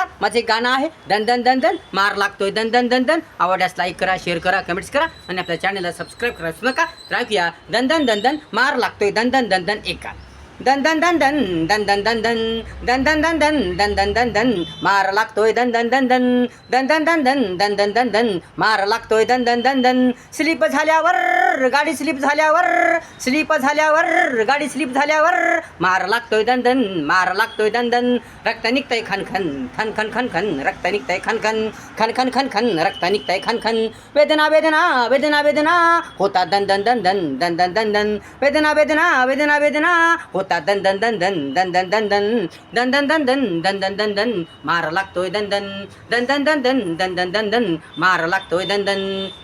नमस्कार माझं एक गाणं आहे दन दन दन दन मार लागतोय दन दन दन दन आवडल्यास लाईक करा शेअर करा कमेंट्स करा आणि आपल्या चॅनलला सबस्क्राईब करा नका. तर दन दन दन दन मार लागतोय दन दन दन दन एका. दन दन दन दन दन दन दन दन दन दन दन दन दन दन दन दन मार लागतोय दन दन दन दन दन दन दन दन दन दन दन दन मार लागतोय दन दन दन दन स्लिप झाल्यावर गाडी स्लिप झाल्यावर स्लिप झाल्यावर गाडी स्लिप झाल्यावर मार लागतोय दन दन मार लागतोय दन दन रक्त निघतंय खन खन खनखन खन रक्त निघतंय खन खन खन खन रक्त निघतंय खन वेदना वेदना वेदना वेदना होता दन दन दन दन दन दन दन दन वेदना वेदना वेदना वेदना होता दन दन दन दन दन दन दन दन दन दन दन दन दन दन दन दन मार लागतोय दन दन दन दन दन दन दन दन दन दन मार लागतोय दन दन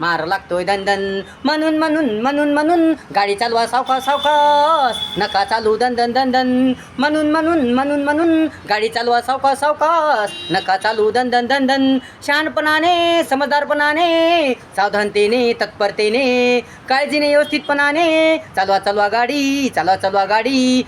मार लागतोय दन दन म्हणून म्हणून म्हणून म्हणून गाडी चालवा सावका सावकास नका चालू दन दन दन दन म्हणून म्हणून म्हणून म्हणून गाडी चालवा सावका सावकास नका चालू दन दन दन दन शहाणपणाने समजदारपणाने सावधानतेने तत्परतेने काळजीने व्यवस्थितपणाने चालवा चालवा गाडी चालवा चालवा गाडी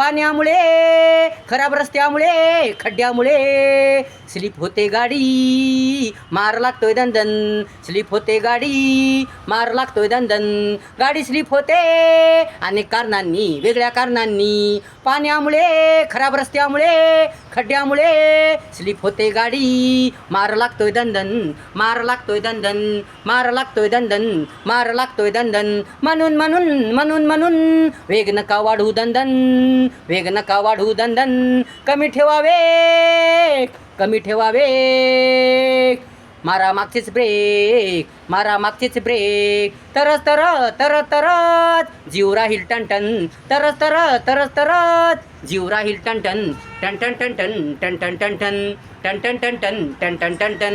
पाण्यामुळे खराब रस्त्यामुळे खड्ड्यामुळे. स्लिप होते गाडी मार लागतोय दंदन स्लिप होते गाडी मार लागतोय दंदन गाडी स्लिप होते अनेक कारणांनी वेगळ्या कारणांनी. पाण्यामुळे खराब रस्त्यामुळे खड्ड्यामुळे. स्लिप होते गाडी मार लागतोय दंदन मार लागतोय दंदन मार लागतोय दंदन मार लागतोय दंदन म्हणून म्हणून म्हणून म्हणून. वेग नका वाढू दंदन वेग नका वाढू दंदन कमी ठेवावे कमी ठेवावे मारा मागचेच ब्रेक मारा मागचेच ब्रेक तरच तर तर तरच जीव राहील टनटन तरच तर तरच तरच जीव राहील टनटन टन टन टन टन टन टन टन टन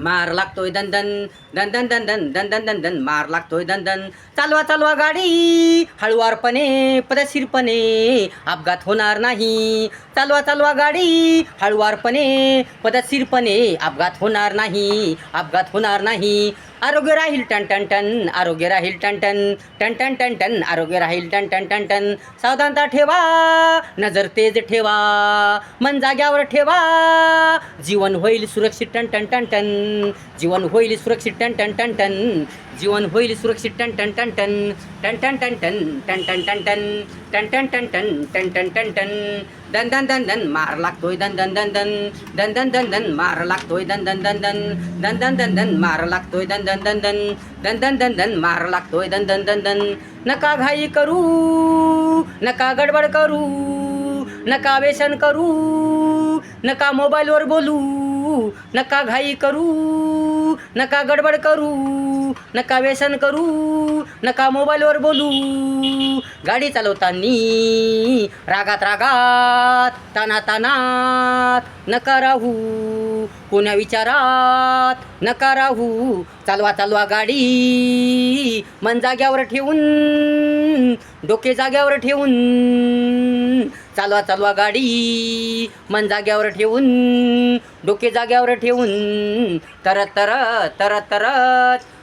मार लागतोय दंदन दंदन दंदन दंदन दंदन मार लागतोय दंदन चालवा चालवा गाडी हळुवारपणे पदशीरपणे अपघात होणार नाही. चालवा चालवा गाडी हळुवारपणे पदशीरपणे अपघात होणार नाही अपघात होणार नाही. आरोग्य राहील टन टन टन आरोग्य राहील टन टन टन टन टन टन आरोग्य राहील टन टन टन टन सावधानता ठेवा नजर तेज ठेवा मन जाग्यावर ठेवा जीवन होईल सुरक्षित टन टन टन टन जीवन होईल सुरक्षित टन टन टन टन जीवन होईल सुरक्षित टन टन टन टन टन टन टन टन टन टन टन टन टन टन टन टन टन टन टन दन दन दन दन मार लागतोय दन दन दन दन दन दन दन दन मार लागतोय दन दन दन दन दन दन दन दन मार लागतोय दन दन दन दन दन दन दन दन मार लागतोय दन दन दन दन नका घाई करू नका गडबड करू नका व्यसन करू नका मोबाईलवर बोलू नका घाई करू नका गडबड करू नका व्यसन करू नका मोबाईलवर बोलू. गाडी चालवताना रागात रागात ताना तानात नका राहू. कोण्या विचारात नका राहू. चालवा चालवा गाडी मन जाग्यावर ठेवून डोके जाग्यावर ठेवून. चालवा चालवा गाडी. मन जाग्यावर ठेवून डोके जाग्यावर ठेवून. तरत तरत तरत तरत.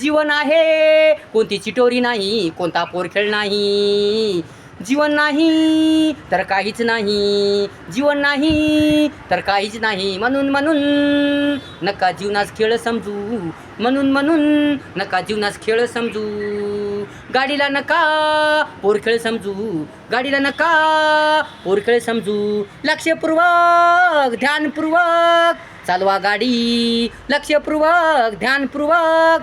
जीवन आहे. कोणती चिटोरी नाही कोणता पोरखेळ नाही. जीवन नाही तर काहीच नाही. जीवन नाही तर काहीच नाही. म्हणून म्हणून नका जीवनास खेळ समजू. म्हणून म्हणून नका जीवनास खेळ समजू. गाडीला नका पोरखेळ समजू. गाडीला नका पोरखेळ समजू. लक्षपूर्वक ध्यानपूर्वक चालवा गाडी. लक्षपूर्वक ध्यानपूर्वक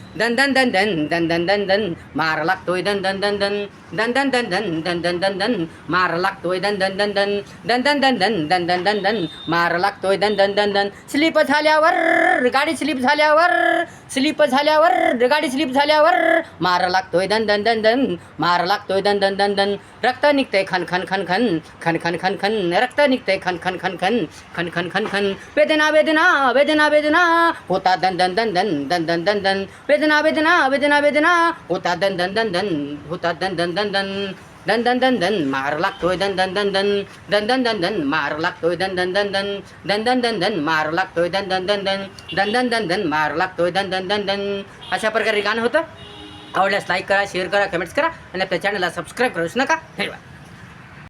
दन दन दन दन दन दन दन दन मार लागतोय दन दन दन दन दन दन दन दन दन दन दन दन मार लागतोय दन दन दन दन दन दन दन दन दन दन दन दन मार लागतोय दन दन दन दन स्लिप झाल्यावर गाडी स्लीप झाल्यावर स्लीप झाल्यावर गाडी स्लीप झाल्यावर मार लागतोय दन दन दन दन मार लागतोय दन दन दन दन रक्त निघतंय खन खन खन खन खन खन खन खन रक्त निघतंय खन खन खन खन खन खन खन खन वेदना वेदना वेदना वेदना होता दन दन दन दन दन दन दन दन वेदना वेदना वेदना वेदना होता दन दन दन दन होता दन दन दन दन दन दन दन दन मार लागतोय दन दन दन दन दन दन दन दन मार लागतोय दन दन दन दन दन दन दन दन मार लागतोय दन दन दन दन दन दन दन दन मार लागतोय दन दन दन दन अशा प्रकारे गाणं होतं आवडल्यास लाईक करा शेअर करा कमेंट्स करा आणि आपल्या चॅनलला सबस्क्राईब करूच नका धन्यवाद